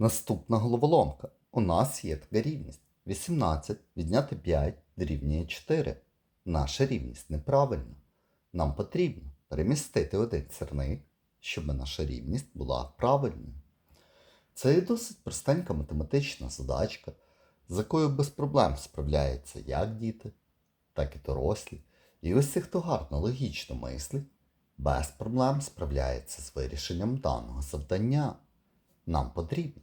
Наступна головоломка. У нас є така рівність. 18 відняти 5 дорівнює 4. Наша рівність неправильна. Нам потрібно перемістити один сірник, щоб наша рівність була правильною. Це є досить простенька математична задачка, з якою без проблем справляються як діти, так і дорослі. І ось ті, хто гарно логічно мислить, без проблем справляється з вирішенням даного завдання. Нам потрібно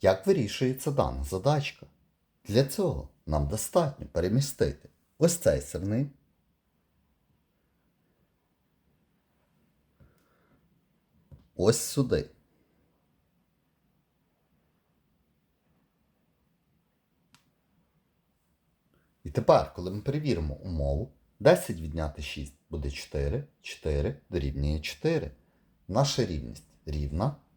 Як вирішується дана задачка? Для цього нам достатньо перемістити ось цей сирник. Ось сюди. І тепер, коли ми перевіримо умову, 10 відняти 6 буде 4, 4 дорівнює 4. Наша рівність рівна,